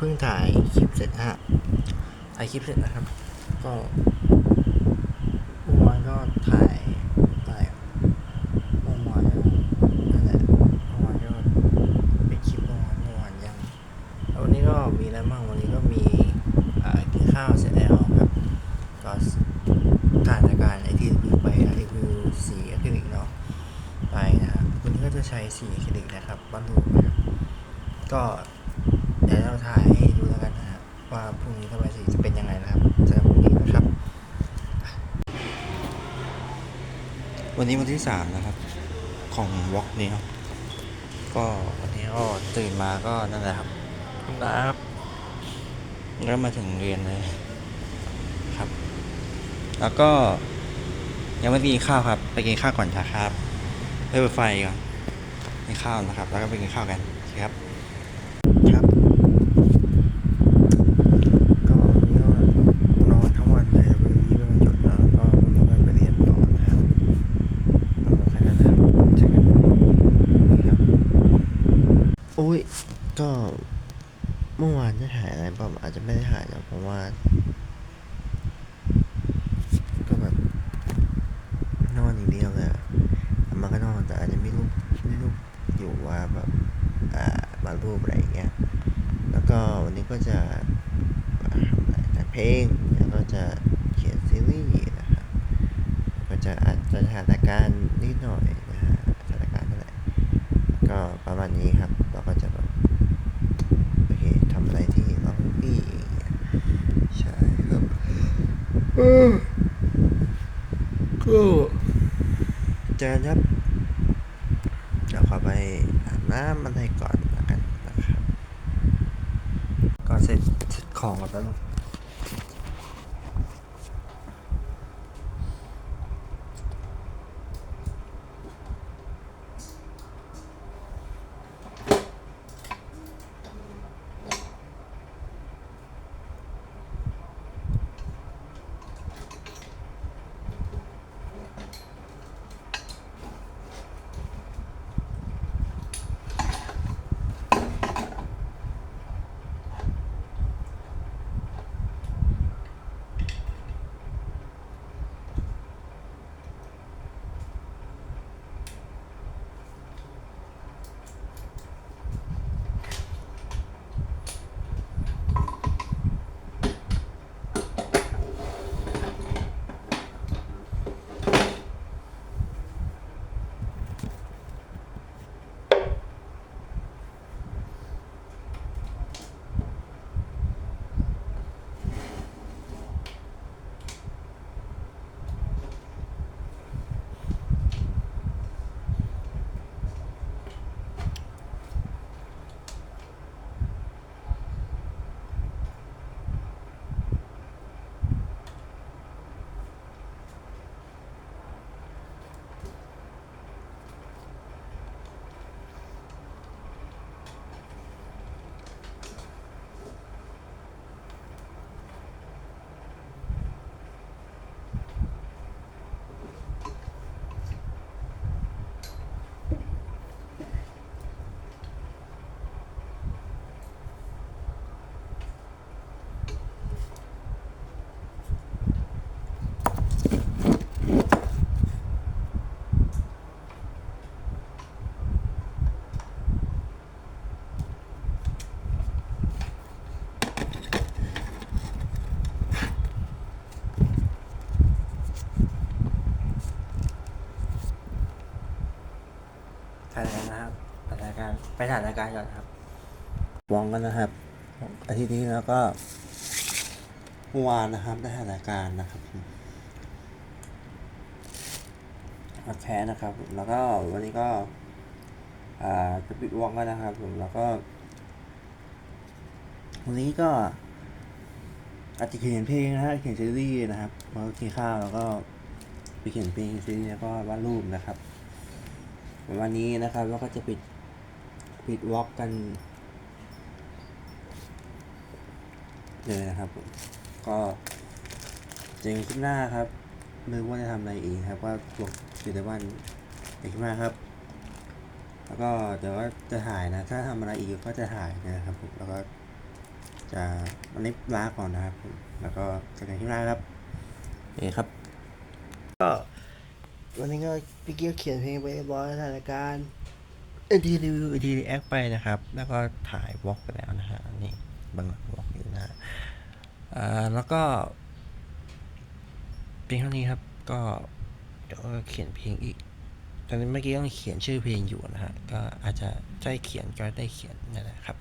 เสร็จนะฮะถ่ายคลิปเสร็จนะครับ ก็เมื่อวานก็ถ่ายถ่ายเมื่อวานนั่นแหละเมื่อวานก็เป็นคลิปเมื่อวานเมื่อวานยังแล้ววันนี้ก็มีอะไรบ้างวันนี้ก็มีกินข้าวเสร็จแล้วครับก็ถ่ายรายการไอที่รีวิวไปนะรีวิวสีอะคริลิกเนาะไปนะครับวันนี้ก็จะใช้สีอะคริลิกนะครับบ้านลูกนะครับก็ ว่าพรุ่งนี้ระบายสีจะเป็นยังไงนะครับสำหรับวันนี้นะครับ วันนี้วันที่สามนะครับ ของวอล์กนี้ครับก็วันนี้ก็ตื่นมาก็นั่นแหละครับนะครับแล้วมาถึงเรียนเลยครับ แล้วก็ยังไม่ได้กินข้าวครับ ไปกินข้าวก่อนนะครับไปเปิดไฟก่อนกินข้าวนะครับ แล้วก็ไปกินข้าวกันโอเคครับครับ ก็วันนี้ก็นอนทั้งวันเลยวันนี้ไม่วันหยุดนะก็วันนี้ก็ไปเรียนต่อนะครับก็แค่นั้นนะครับเจอกันนี่ครับโอ้ย ก็ เมื่อวานได้ถ่ายอะไรบ้างอาจจะไม่ได้ถ่ายนะเพราะว่า ก็แบบนอนอย่างเดียวเลยมันก็นอนแต่อาจจะมีรูปมีรูปอยู่ว่าแบบอ่าบารูปอะไรอย่างเงี้ย แล้วก็วันนี้ก็จะทำอะไรแต่เพลงแล้วก็จะเขียนซีรีส์นะครับก็จะอาจจะถ่ายรายการนิดหน่อยนะฮะถ่ายรายการนั่นแหละก็ประมาณนี้ครับเราก็จะแบบำอะไรที่เราพี่องพี่ใช่ครับก็เจอกันครับเดี๋ยวขอไปอาบน้ำอะไรก่อนล้วกันนะครับ ก็เสร็จเสร็จของก่อน แป๊บนึงถ่ายรนะครับถ่ายรายการไปถ่ายรายการก่อนครับวองกันนะครับ อาทิตย์นี้แล้วก็เมื่อวานนะครับได้ถ่ายรายการนะครับอัดแพ้นะครับ แล้วก็วันนี้ก็อ่าจะปิดวองกันนะครับผมแล้วก็วันนี้ก็อาจจะเขียนเพลงนะฮะเขียนซีรีส์นะครับมากินข้าวแล้วก็ไปเขียนเพลงซีรีส์แล้วก็วาดรูปนะครับ วันนี้นะครับเราก็จะปิดปิดวอล์กกันเลยนะครับ ก็เจอกันคลิปหน้าครับไม่รู้ว่าจะทำอะไรอีกครับว่าตัวปิดในวันในคลิปหน้าครับ แล้วก็เดี๋ยวว่าจะถ่ายนะ ถ้าทำอะไรอีกก็จะถ่ายนะครับผมแล้วก็จะวันนี้ลาก่อนนะครับ แล้วก็เจอกันที่หน้าครับโอครับ ก็ วันนี้ก็พี่เกียวเขียนเพลงไปเรียบร้อยแล้วสถานการณ์เอ็นทีรีวิวทีรีแอคไปนะครับ แล้วก็ถ่ายวอล์กไปแล้วนะฮะนี่บางหลังวอล์กอยู่นะฮะอ่าแล้วก็เพียงเท่านี้ครับ ก็เดี๋ยวเขียนเพลงอีกตอนนี้เมื่อกี้ต้องเขียนชื่อเพลงอยู่นะฮะก็อาจจะได้เขียนก็ได้เขียนนั่นแหละครับ